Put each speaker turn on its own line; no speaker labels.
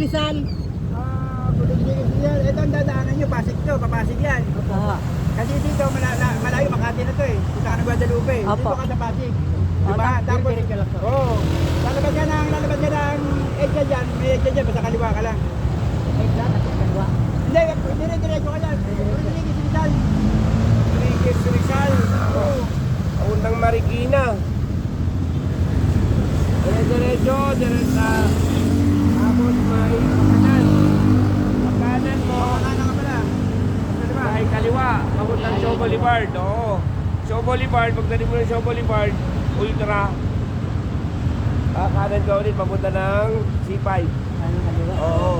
Rizal.
Ah, Bulundigis yan. Ito ang dadaanan nyo, Pasig to, papasig yan.
Opo.
Kasi dito, malala, malayo Makati na to eh. Punta ka ng Guadalupe.
Opo.
Dito ka sa Pasig.
Ah,
Diba?
ta-
Tapos, oo. Oh, lalabas ka ng, lalabas ka ng EDSA dyan. May EDSA dyan, basta kaliwa ka lang.
Dyan, at kaliwa.
Hindi, dire-diretso ka dyan. Bulundigis Rizal.
Rigis Rizal.
Oo.
Papuntang Marikina. Dire-diretso, diretsa. Tapos may kanan. Pagkanan mo,
Makakana ka pala. Kaliwa.
ay kaliwa. Papuntang Show Boulevard. Oo. Show Boulevard, pagdating mo ng Show Boulevard, Ultra. Kakanan ka ulit, papunta ng C5.
Ano kaliwa?
Oo.